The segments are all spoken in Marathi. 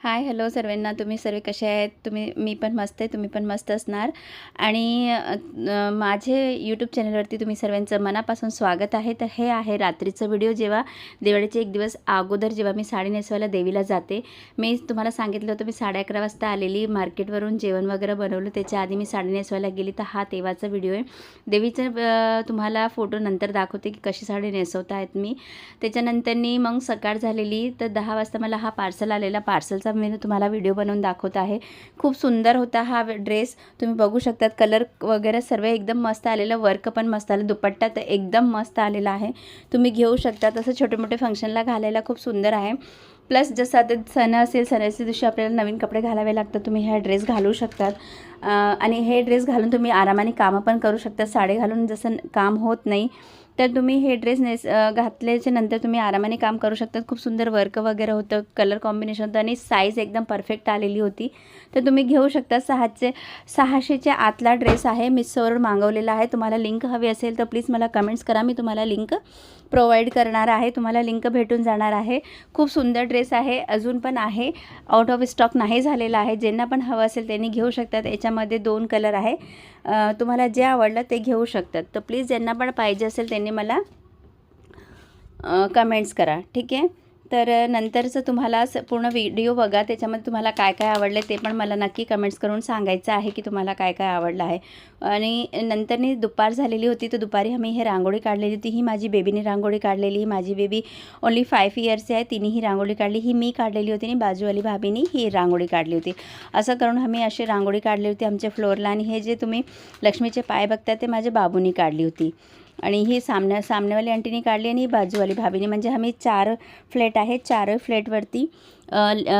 हाय हॅलो सर्वांना. तुम्ही सर्व कसे आहेत? तुम्ही मी पण मस्त आहे. तुम्ही पण मस्त असणार. आणि माझे यूट्यूब चॅनलवरती तुम्ही सर्वांचं मनापासून स्वागत आहे. तर हे आहे रात्रीचं व्हिडिओ जेव्हा दिवाळीचे एक दिवस अगोदर जेव्हा मी साडी नेसवायला देवीला जाते मी तुम्हाला सांगितलं होतं मी साडे अकरा वाजता आलेली मार्केटवरून जेवण वगैरे बनवलं. त्याच्या आधी मी साडी नेसवायला गेली. तर हा तेव्हाचा व्हिडिओ आहे. देवीचं तुम्हाला फोटो नंतर दाखवते की कशी साडी नेसवत आहेत मी त्याच्यानंतरनी मग सकाळ झालेली. तर दहा वाजता मला हा पार्सल आलेला. पार्सलचा मी तुम्हाला व्हिडिओ बनवून दाखवत आहे. खूप सुंदर होता हा ड्रेस तुम्ही बघू शकतात कलर वगैरे सर्व एकदम मस्त आलेलं वर्क पण मस्त आलं दुपट्टा तर एकदम मस्त आलेला आहे. तुम्ही घेऊ शकता तसं छोटे मोठे फंक्शनला घालायला खूप सुंदर आहे. प्लस जसं आता सण असेल सणाच्या दिवशी आपल्याला नवीन कपडे घालावे लागतात तुम्ही हा ड्रेस घालू शकतात. आणि हे ड्रेस घालून तुम्ही आरामाने कामं पण करू शकता साडी घालून जसं काम होत नाही तर तुम्ही हे ड्रेस नेस घातल्याच्या नंतर तुम्ही आरामाने काम करू शकतात. खूप सुंदर वर्क वगैरे होतं कलर कॉम्बिनेशन होतं आणि साईज एकदम परफेक्ट आलेली होती. तर तुम्ही घेऊ शकता सहाचे सहाशेच्या आतला ड्रेस आहे. मिसोवरून मागवलेला आहे. तुम्हाला लिंक हवी असेल तर प्लीज मला कमेंट्स करा. मी तुम्हाला लिंक प्रोव्हाइड करणार आहे. तुम्हाला लिंक भेटून जाणार आहे. खूप सुंदर ड्रेस आहे. अजून पण आहे. आउट ऑफ स्टॉक नाही झालेला आहे. ज्यांना पण हवं असेल त्यांनी घेऊ शकतात. याच्यामध्ये दोन कलर आहे. तुम्हाला जे आवडलं ते घेऊ शकतात. तर प्लीज ज्यांना पण पाहिजे असेल त्यांनी मला कमेंट्स करा. ठीक आहे? तर नंतरचं तुम्हाला स पूर्ण व्हिडिओ बघा त्याच्यामध्ये तुम्हाला काय काय आवडलं ते पण मला नक्की कमेंट्स करून सांगायचं आहे की तुम्हाला काय काय आवडलं आहे. आणि नंतरनी दुपार झालेली होती तर दुपारी आम्ही हे रांगोळी काढलेली होती. ही माझी बेबीने रांगोळी काढलेली ही माझी बेबी ओन्ली फाईव्ह इयर्सची आहे. तिने ही रांगोळी काढली ही मी काढलेली होती आणि बाजूवाली भाभीनी ही रांगोळी काढली होती. असं करून आम्ही अशी रांगोळी काढली होती आमच्या फ्लोअरला आणि हे जे तुम्ही लक्ष्मीचे पाय बघता ते माझ्या बाबूनी काढली होती. आणि ही सामन्या सामनेवाली आंटीनी काढली आणि ही बाजूवाली भाभीने. म्हणजे आम्ही चार फ्लॅट आहेत चारही फ्लॅटवरती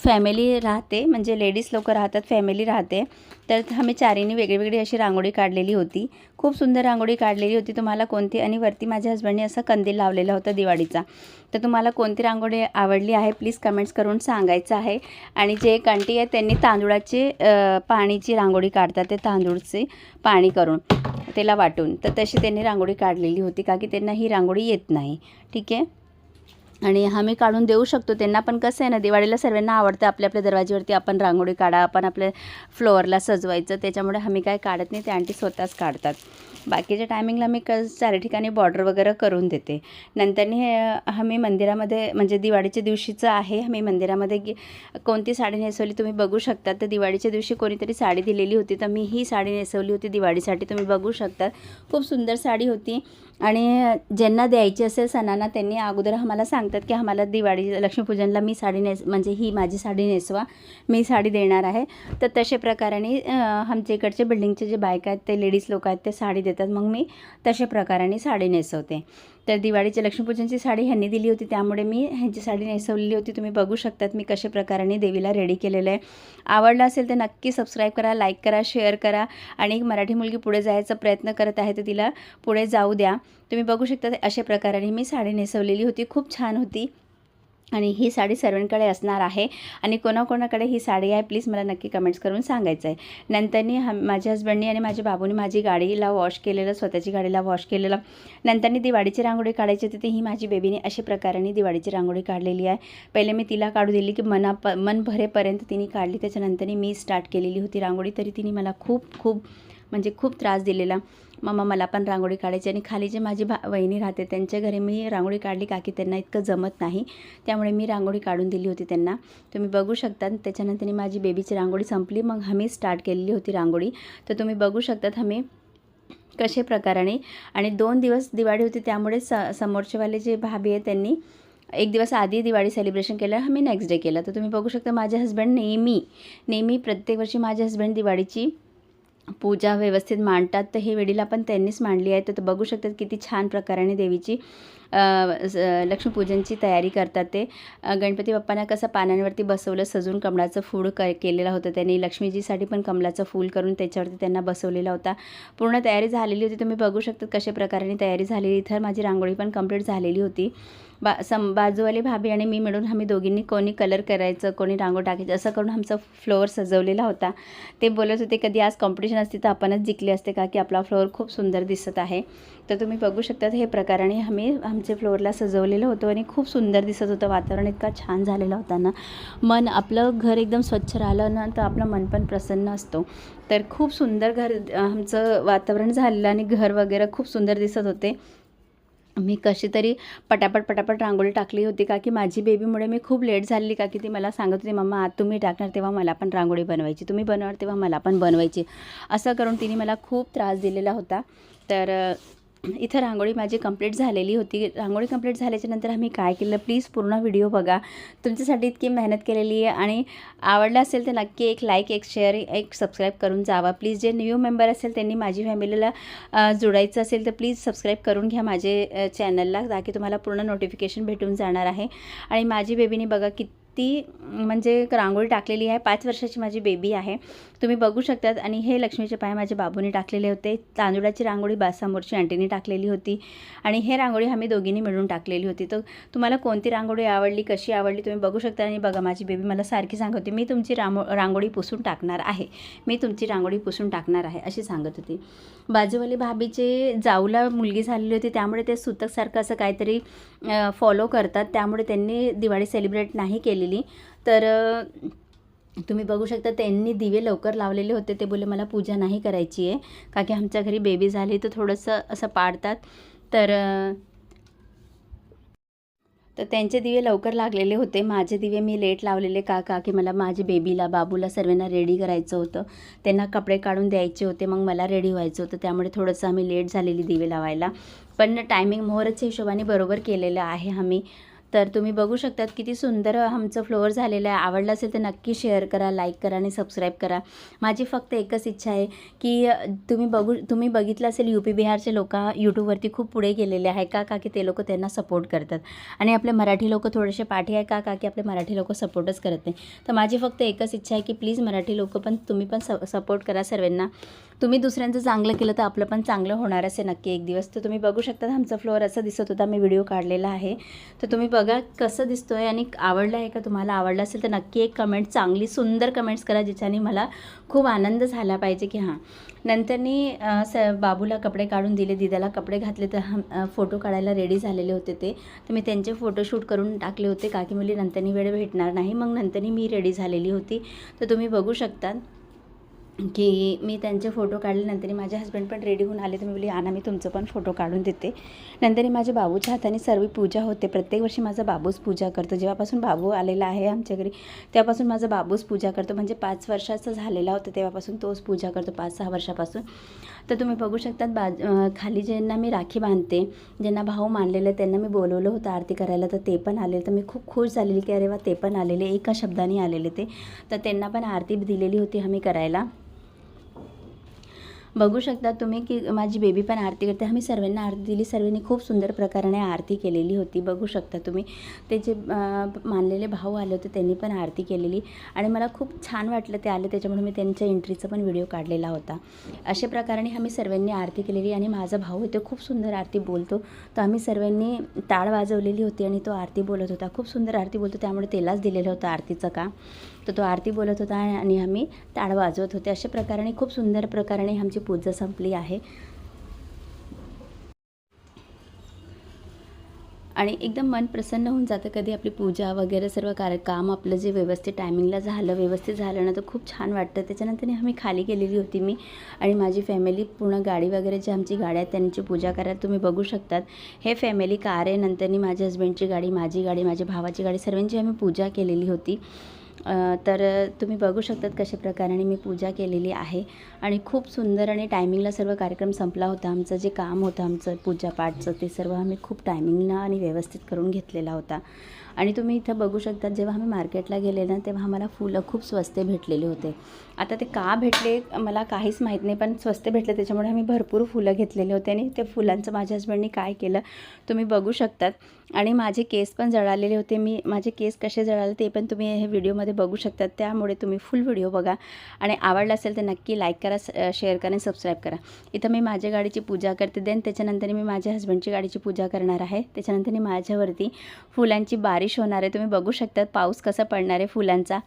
फॅमिली राहते. म्हणजे लेडीज लोक राहतात फॅमिली राहते. तर आम्ही चारीने वेगळीवेगळी अशी रांगोळी काढलेली होती. खूप सुंदर रांगोळी काढलेली होती. तुम्हाला कोणती? आणि वरती माझ्या हस्बंडने असा कंदील लावलेला होता दिवाळीचा. तर तुम्हाला कोणती रांगोळी आवडली आहे? प्लीज कमेंट्स करून सांगायचं आहे. आणि जे कंटी आहे त्यांनी तांदुळाचे पाणीची रांगोळी काढतात. ते तांदूळचे पाणी करून. त्याला वाटून. तर तशी त्यांनी रांगोळी काढलेली होती का की त्यांना ही रांगोळी येत नाही. ठीक आहे? आणि हा मी काढून देऊ शकतो. त्यांना पण कसं आहे ना दिवाळीला सर्वांना आवडतं. आपल्या आपल्या दरवाजेवरती आपण रांगोळी काढा आपण आपल्या फ्लोअरला सजवायचं. त्याच्यामुळे आम्ही काय काढत नाही ते आंटी स्वतःच काढतात. बाकीच्या टायमिंगला मी क चार ठिकाणी बॉर्डर वगैरे करून देते. नंतरनी हे आम्ही मंदिरामध्ये म्हणजे दिवाळीच्या दिवशीचं आहे आम्ही मंदिरामध्ये गे कोणती साडी नेसवली तुम्ही बघू शकता. तर दिवाळीच्या दिवशी कोणीतरी साडी दिलेली होती तर मी ही साडी नेसवली होती दिवाळीसाठी तुम्ही बघू शकता. खूप सुंदर साडी होती. आणि ज्यांना द्यायची असेल सणांना त्यांनी अगोदर आम्हाला सांगतात की आम्हाला दिवाळी लक्ष्मीपूजनला मी साडी नेस म्हणजे ही माझी साडी नेसवा मी साडी देणार आहे. तर तशा प्रकाराने आमच्या इकडचे बिल्डिंगचे जे बायका आहेत ते लेडीज लोक आहेत ते साडी देतात. मग मी तशा प्रकाराने साडी नेसवते. तर दिवाळीच्या लक्ष्मीपूजनची साडी ह्यांनी दिली होती. त्यामुळे मी ह्यांची साडी नेसवलेली होती. तुम्ही बघू शकतात मी कशा प्रकाराने देवीला रेडी केलेलं आहे. आवडलं असेल तर नक्की सबस्क्राईब करा लाईक करा शेअर करा आणि एक मराठी मुलगी पुढे जायचा प्रयत्न करत आहे तर तिला पुढे जाऊ द्या. तुम्ही बघू शकता अशा प्रकाराने मी साडी नेसवलेली होती. खूप छान होती. आणि ही साडी सर्वांकडे असणार आहे. आणि कोणाकोणाकडे ही साडी आहे प्लीज मला नक्की कमेंट्स करून सांगायचं आहे. नंतरनी ह माझ्या हस्बंडनी आणि माझ्या बाबूनी माझी गाडीला वॉश केलेलं स्वतःची गाडीला वॉश केलेलं. नंतरनी दिवाळीची रांगोळी काढायची होती ती ही माझी बेबीने अशा प्रकाराने दिवाळीची रांगोळी काढलेली आहे. पहिले मी तिला काढू दिली की मना प मन भरेपर्यंत तिने काढली. त्याच्यानंतरनी मी स्टार्ट केलेली होती रांगोळी तरी तिने मला खूप खूप म्हणजे खूप त्रास दिलेला. मम्मा मला पण रांगोळी काढायची आणि खाली जे माझी भा वहिनी राहते त्यांच्या घरी मी रांगोळी काढली. का की त्यांना इतकं जमत नाही. त्यामुळे मी रांगोळी काढून दिली होती त्यांना. तुम्ही बघू शकता. त्याच्यानंतर माझी बेबीची रांगोळी संपली. मग हमी स्टार्ट केलेली होती रांगोळी. तर तुम्ही बघू शकतात हमी कशा प्रकाराने. आणि दोन दिवस दिवाळी होती त्यामुळे स समोरचेवाले जे भाभी आहे त्यांनी एक दिवस आधी दिवाळी सेलिब्रेशन केलं. आम्ही नेक्स्ट डे केलं. तर तुम्ही बघू शकता माझे हस्बंड नेहमी नेहमी प्रत्येक वर्षी माझे हस्बंड दिवाळीची पूजा व्यवस्थित मांडतात. तर हे वेळीला पण त्यांनीच मांडली आहे. तर बघू शकतात किती छान प्रकाराने देवीची लक्ष्मीपूजनची तयारी करतात ते. गणपती बाप्पांना कसं पानांवरती बसवलं सजून कमळाचं फूड क केलेलं होतं. त्यांनी लक्ष्मीजीसाठी पण कमळाचं फूल करून त्याच्यावरती त्यांना बसवलेला होता. पूर्ण तयारी झालेली होती. तुम्ही बघू शकतात कशा प्रकाराने तयारी झालेली. इथं माझी रांगोळी पण कंप्लीट झालेली होती. बा सम बाजूवाली भाभी आणि मी मिळून आम्ही दोघींनी कोणी कलर करायचं कोणी रांगोळ टाकायचं असं करून आमचा फ्लोअर सजवलेला होता. ते बोलत होते कधी आज कॉम्पिटिशन असते तर आपणच जिंकले असते का? की आपला फ्लोअर खूप सुंदर दिसत आहे. तर तुम्ही बघू शकता हे प्रकाराने आम्ही आमच्या फ्लोअरला सजवलेलं होतं आणि खूप सुंदर दिसत होतं वातावरण. इतका छान झालेलं होता ना. मन आपलं घर एकदम स्वच्छ राहिलं ना तर आपलं मन पण प्रसन्न असतो. तर खूप सुंदर घर आमचं वातावरण झालेलं आणि घर वगैरे खूप सुंदर दिसत होते. मी कशी तरी पटापट पटापट रांगोळी टाकली होती का की माझी बेबीमुळे मी खूप लेट झालेली का की ती मला सांगत होती मम्मा आज तुम्ही टाकणार तेव्हा मला पण रांगोळी बनवायची. तुम्ही बनवणार तेव्हा मला पण बनवायची. असं करून तिने मला खूप त्रास दिलेला होता. तर इथं रांगोळी माझी कंप्लीट झालेली होती. रांगोळी कंप्लीट झाल्याच्यानंतर आम्ही काय केलं? प्लीज पूर्ण व्हिडिओ बघा. तुमच्यासाठी इतकी मेहनत केलेली आहे आणि आवडलं असेल तर नक्की एक लाईक एक शेअर एक सबस्क्राईब करून जावा. प्लीज जे न्यू मेंबर असेल त्यांनी माझी फॅमिलीला जोडायचं असेल तर प्लीज सबस्क्राईब करून घ्या माझे चॅनलला ताकी तुम्हाला पूर्ण नोटिफिकेशन भेटून जाणार आहे. आणि माझी बेबीने बघा किती ती म्हणजे रांगोळी टाकलेली आहे. पाच वर्षाची माझी बेबी आहे. तुम्ही बघू शकतात. आणि हे लक्ष्मीचे पाय माझ्या बाबूने टाकलेले होते. तांदुळाची रांगोळी बासामोरची आंटीने टाकलेली होती. आणि हे रांगोळी आम्ही दोघींनी मिळून टाकलेली होती. तर तुम्हाला कोणती रांगोळी आवडली कशी आवडली तुम्ही बघू शकता. आणि बघा माझी बेबी मला सारखी सांगत होती मी तुमची रांगो रांगोळी पुसून टाकणार आहे. मी तुमची रांगोळी पुसून टाकणार आहे अशी सांगत होती. बाजूवाली भाभीचे जाऊला मुलगी झालेली होती. त्यामुळे ते सुतकसारखं असं काहीतरी फॉलो करतात. त्यामुळे त्यांनी दिवाळी सेलिब्रेट नाही केली. केलेली. तर तुम्ही बघू शकता त्यांनी दिवे लवकर लावलेले होते. ते बोलले मला पूजा नाही करायची आहे. का की आमच्या घरी बेबी झाली तर थोडंसं असं पाडतात. तर तर त्यांचे दिवे लवकर लागलेले होते. माझे दिवे मी लेट लावलेले. का का की मला माझ्या बेबीला बाबूला सर्वांना रेडी करायचं होतं. त्यांना कपडे काढून द्यायचे होते. मग मला रेडी व्हायचं होतं. त्यामुळे थोडंसं आम्ही लेट झालेली दिवे लावायला. पण टायमिंग मोहरच्या हिशोबाने बरोबर केलेलं आहे आम्ही. तर तुम्ही बघू शकतात किती सुंदर आमचं फ्लोअर झालेलं आहे. आवडलं असेल तर नक्की शेअर करा लाईक करा आणि सबस्क्राईब करा. माझी फक्त एकच इच्छा आहे की तुम्ही बघू तुम्ही बघितलं असेल यू पी बिहारचे लोक यूट्यूबवरती खूप पुढे गेलेले आहे. का का की ते लोक त्यांना सपोर्ट करतात. आणि आपले मराठी लोक थोडेसे पाठी आहे. का का की आपले मराठी लोक सपोर्टच करत नाही. तर माझी फक्त एकच इच्छा आहे की प्लीज मराठी लोक पण तुम्ही पण स सपोर्ट करा सर्वांना. तुम्ही दुसऱ्यांचं चांगलं केलं तर आपलं पण चांगलं होणार असे नक्की एक दिवस. तर तुम्ही बघू शकता आमचा फ्लोअर असं दिसत होता. मी व्हिडिओ काढलेला आहे. तर तुम्ही बघ कसं दिसतो आहे आणि आवडलं आहे का तुम्हाला? आवडलं असेल तर नक्की एक कमेंट चांगली सुंदर कमेंट्स करा ज्याच्याने मला खूप आनंद झाला पाहिजे की हां. नंतरनी स बाबूला कपडे काढून दिले दिदाला कपडे घातले तर फोटो काढायला रेडी झालेले होते ते. तर मी त्यांचे फोटोशूट करून टाकले होते. का की मुली नंतरनी वेळ भेटणार नाही. मग नंतरनी मी रेडी झालेली होती. तर तुम्ही बघू शकता. की मी त्यांचे फोटो काढले नंतर माझे हस्बंड पण रेडी होऊन आले. तर मी बोलली आणा मी तुमचं पण फोटो काढून देते. नंतर माझ्या बाबूच्या हाताने सर्व पूजा होते. प्रत्येक वर्षी माझा बाबूच पूजा करतो. जेव्हापासून बाबू आलेला आहे आमच्या घरी तेव्हापासून माझा बाबूच पूजा करतो. म्हणजे पाच वर्षाचा झालेला होता तेव्हापासून तोच पूजा करतो पाच सहा वर्षापासून. तर तुम्ही बघू शकतात बाज खाली ज्यांना मी राखी बांधते ज्यांना भाऊ मानलेलं त्यांना मी बोलवलं होतं आरती करायला. तर ते पण आले तर मी खूप खुश झालेली की अरे वा ते पण आलेले. एका शब्दाने आलेले ते. तर त्यांना पण आरती दिलेली होती आम्ही करायला. बघू शकता तुम्ही की माझी बेबी पण आरती करते. आम्ही सर्वांना आरती दिली. सर्वांनी खूप सुंदर प्रकाराने आरती केलेली होती. बघू शकता तुम्ही. ते जे मानलेले भाऊ आले होते त्यांनी पण आरती केलेली. आणि मला खूप छान वाटलं ते आले. त्याच्यामुळे मी त्यांच्या एंट्रीचा पण व्हिडिओ काढलेला होता. अशा प्रकाराने आम्ही सर्वांनी आरती केलेली आणि माझा भाऊ होतो खूप सुंदर आरती बोलतो. तर आम्ही सर्वांनी टाळ वाजवलेली होती आणि तो आरती बोलत होता. खूप सुंदर आरती बोलतो. त्यामुळे त्यालाच दिलेलं होतं आरतीचं काम तर तो आरती बोलत होता आणि आम्ही ताळ वाजवत होते. अशा प्रकाराने खूप सुंदर प्रकाराने आमची पूजा संपली आहे. आणि एकदम मन प्रसन्न होऊन जातं. कधी आपली पूजा वगैरे सर्व कार काम आपलं जे व्यवस्थित टायमिंगला झालं व्यवस्थित झालं ना तर खूप छान वाटतं. त्याच्यानंतर आम्ही खाली गेलेली होती मी आणि माझी फॅमिली पूर्ण गाडी वगैरे जी आमची गाड्या आहेत त्यांची पूजा करायला तुम्ही बघू शकतात. हे फॅमिली कार आहे. नंतरनी माझ्या हस्बंडची गाडी माझी गाडी माझ्या भावाची गाडी सर्वांची आम्ही पूजा केलेली होती. तर तुम्ही बघू शकतात कशा प्रकाराने मी पूजा केलेली आहे. आणि खूप सुंदर आणि टायमिंगला सर्व कार्यक्रम संपला होता. आमचं जे काम होतं आमचं पूजापाठचं ते सर्व आम्ही खूप टायमिंगला आणि व्यवस्थित करून घेतलेला होता. आणि तुम्ही इथं बघू शकता जेव्हा आम्ही मार्केटला गेले ना तेव्हा आम्हाला फुलं खूप स्वस्त भेटलेले होते. आता ते का भेटले मला काहीच माहीत नाही पण स्वस्त भेटले त्याच्यामुळे आम्ही भरपूर फुलं घेतलेले होते आणि ते फुलांचं माझ्या हस्बंडनी काय केलं तुम्ही बघू शकतात. आणि माझे केस पण जळालेले होते मी माझे केस कसे जळाले ते पण तुम्ही हे व्हिडिओमध्ये बघू शकतात त्यामुळे तुम्ही फुल व्हिडिओ बघा. आणि आवडला असेल तर नक्की लाईक करा शेअर करा आणि सबस्क्राईब करा. इथं मी माझ्या गाडीची पूजा करते देन त्याच्यानंतर मी माझ्या हस्बंडची गाडीची पूजा करणार आहे. त्याच्यानंतर मी माझ्यावरती फुलांची बारिश होणार आहे. तुम्ही बघू शकतात पाऊस कसा पडणार आहे फुलांचा.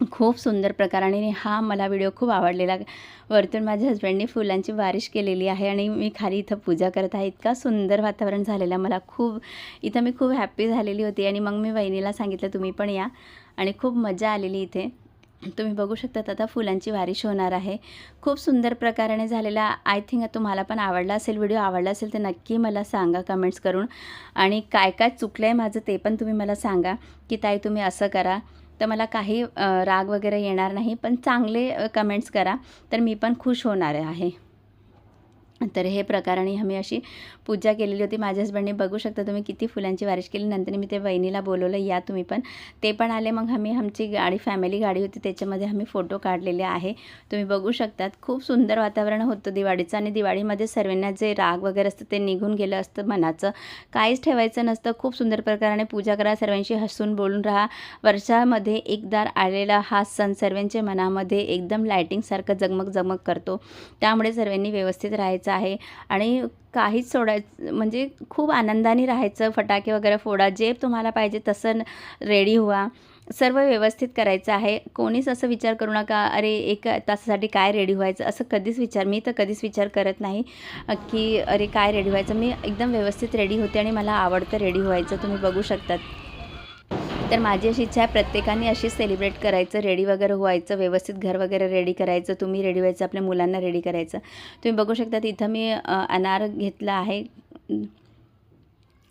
खूप सुंदर प्रकाराने आणि हा मला व्हिडिओ खूप आवडलेला. वरतून माझ्या हस्बंडने फुलांची बारिश केलेली आहे आणि मी खाली इथं पूजा करत आहे. इतका सुंदर वातावरण झालेलं मला. खूप इथं मी खूप हॅप्पी झालेली होती आणि मग मी वहिनीला सांगितलं तुम्ही पण या. आणि खूप मजा आलेली इथे. तुम्ही बघू शकतात आता फुलांची बारिश होणार आहे. खूप सुंदर प्रकाराने झालेला आय थिंक तुम्हाला पण आवडला असेल व्हिडिओ आवडला असेल तर नक्की मला सांगा कमेंट्स करून. आणि काय काय चुकलं आहे माझं ते पण तुम्ही मला सांगा की ताई तुम्ही असं करा. तर मला काही राग वगैरे येणार नाही पण चांगले कमेंट्स करा. तर मी पण खुश होणार आहे. तर हे प्रकाराने आम्ही अशी पूजा केलेली होती. माझ्या हसबंडने बघू शकता तुम्ही किती फुलांची बारिश केली. नंतर मी ते वहिनीला बोलवलं या तुम्ही पण. ते पण आले. मग आम्ही आमची गाडी फॅमिली गाडी होती. त्याच्यामध्ये आम्ही फोटो काढलेले आहे. तुम्ही बघू शकतात. खूप सुंदर वातावरण होतं दिवाळीचं आणि दिवाळीमध्ये सर्वांना जे राग वगैरे असतं ते निघून गेलं असतं मनाचं. काहीच ठेवायचं नसतं. खूप सुंदर प्रकाराने पूजा करा. सर्वांशी हसून बोलून राहा. वर्षामध्ये एकदा आलेला हा सण सर्वांच्या मनामध्ये एकदम लायटिंगसारखं जगमग जगमग करतो. त्यामुळे सर्वांनी व्यवस्थित राहायचं. आहे. आणि काहीच सोडायचं म्हणजे खूप आनंदाने राहायचं फटाके वगैरे फोडा जे तुम्हाला पाहिजे तसं रेडी व्हा. सर्व व्यवस्थित करायचं आहे. कोणीच असं विचार करू नका अरे एक तासासाठी काय रेडी व्हायचं? असं कधीच विचार मी तर कधीच विचार करत नाही की अरे काय रेडी व्हायचं? मी एकदम व्यवस्थित रेडी होते आणि मला आवडतं रेडी व्हायचं तुम्ही बघू शकतात. तर माझी अशी इच्छा आहे प्रत्येकाने अशीच सेलिब्रेट करायचं रेडी वगैरे व्हायचं व्यवस्थित घर वगैरे रेडी करायचं तुम्ही रेडी व्हायचं आपल्या मुलांना रेडी करायचं. तुम्ही बघू शकता इथं मी अनार घेतला आहे.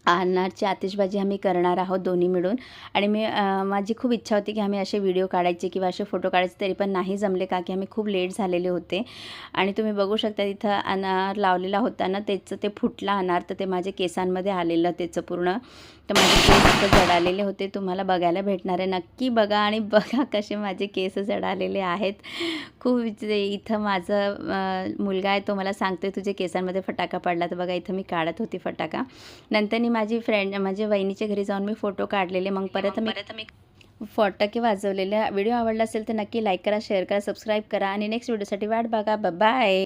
अनारची आतिषबाजी आम्ही करणार आहोत दोन्ही मिळून. आणि मी माझी खूप इच्छा होती की आम्ही असे व्हिडिओ काढायचे किंवा असे फोटो काढायचे तरी पण नाही जमले का की आम्ही खूप लेट झालेले होते. आणि तुम्ही बघू शकता इथं अनार लावलेला होता ना त्याचं ते फुटला अनार तर ते माझ्या केसांमध्ये आलेलं त्याचं पूर्ण. तर माझे केस इथं जळालेले होते तुम्हाला बघायला भेटणार आहे. नक्की बघा आणि बघा कसे माझे केस जळालेले आहेत. खूप इथे- माझं मुलगा आहे तो मला सांगतोय तुझे केसांमध्ये फटाका पडला. तर बघा इथं मी काढत होती फटाका. नंतर मी माझी फ्रेंड माझ्या वहिनीच्या घरी जाऊन मी फोटो काढलेले. मग परत मी परत मी फटाके वाजवलेले. व्हिडिओ आवडला असेल तर नक्की लाईक करा शेअर करा सबस्क्राईब करा आणि नेक्स्ट व्हिडिओसाठी वाट बघा. बाय